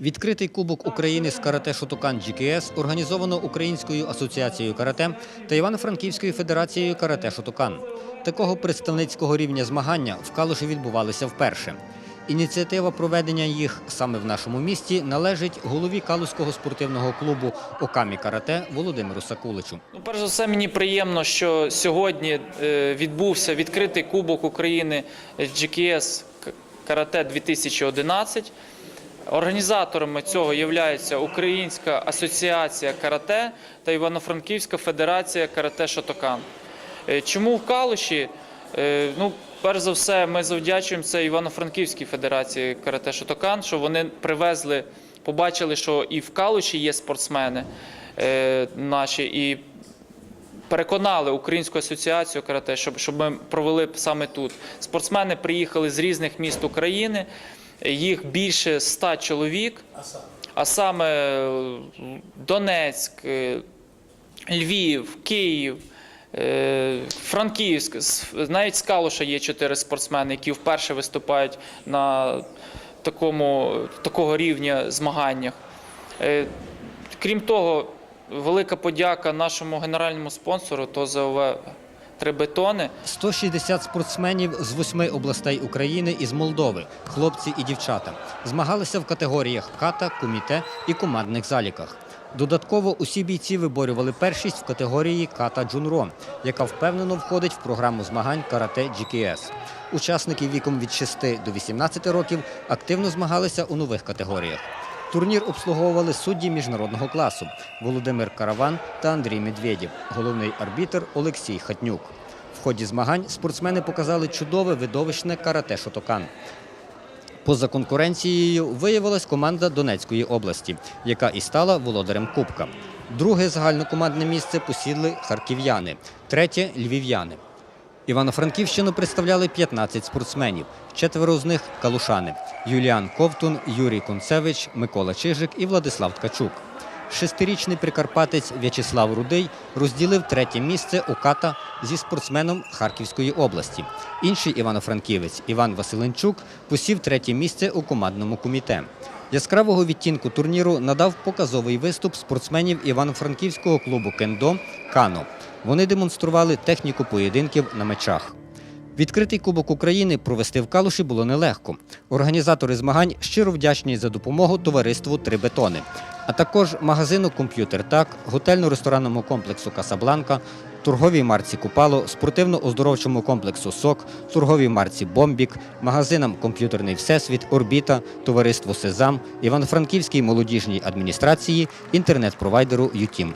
Відкритий Кубок України з карате Шотокан GKS організовано Українською асоціацією карате та Івано-Франківською федерацією карате Шотокан. Такого представницького рівня змагання в Калуші відбувалися вперше. Ініціатива проведення їх саме в нашому місті належить голові Калузького спортивного клубу Окамі Карате Володимиру Сакуличу. Ну, перш за все, мені приємно, що сьогодні е, відбувся відкритий Кубок України GKS Карате 2011. Організаторами цього є Українська асоціація карате та Івано-Франківська федерація карате Шотокан. Е, Чому в Калуші? Е, Ну, перш за все, ми завдячуємо це Івано-Франківській федерації карате Шотокан, що вони привезли, побачили, що і в Калуші є спортсмени е, наші, і переконали Українську асоціацію карате, щоб ми провели саме тут. Спортсмени приїхали з різних міст України, їх більше ста чоловік, а саме е, Донецьк, е, Львів, Київ. е, Франківськ, навіть з Калуша є чотири спортсмени, які вперше виступають на такому, такого рівня змаганнях. Крім того, велика подяка нашому генеральному спонсору ТОЗОВ «Три бетони. 160 спортсменів з восьми областей України і з Молдови, хлопці і дівчата, змагалися в категоріях ката, куміте і командних заліках. Додатково усі бійці виборювали першість в категорії ката джунро, яка впевнено входить в програму змагань карате GKS. Учасники віком від 6 до 18 років активно змагалися у нових категоріях. Турнір обслуговували судді міжнародного класу Володимир Караван та Андрій Медведєв, головний арбітр Олексій Хатнюк. В ході змагань спортсмени показали чудове видовищне карате Шотокан. Поза конкуренцією виявилась команда Донецької області, яка і стала володарем Кубка. Друге загальнокомандне місце посідли харків'яни, третє львів'яни. Івано-Франківщину представляли 15 спортсменів, четверо з них калушани: Юліан Ковтун, Юрій Концевич, Микола Чижик і Владислав Ткачук. Шестирічний прикарпатець В'ячеслав Рудий розділив третє місце у ката зі спортсменом Харківської області. Інший івано-франківець Іван Василенчук посів третє місце у командному коміте. Яскравого відтінку турніру надав показовий виступ спортсменів івано-франківського клубу кендо Кано. Вони демонстрували техніку поєдинків на мечах. Відкритий Кубок України провести в Калуші було нелегко. Організатори змагань щиро вдячні за допомогу товариству Три бетони, а також магазину Комп'ютер Так, готельно-ресторанному комплексу Касабланка, торговій марці Купало, спортивно-оздоровчому комплексу СОК, торговій марці Бомбік, магазинам Комп'ютерний Всесвіт, Орбіта, товариству Сезам, Івано-Франківській молодіжній адміністрації, інтернет-провайдеру ЮТІМ.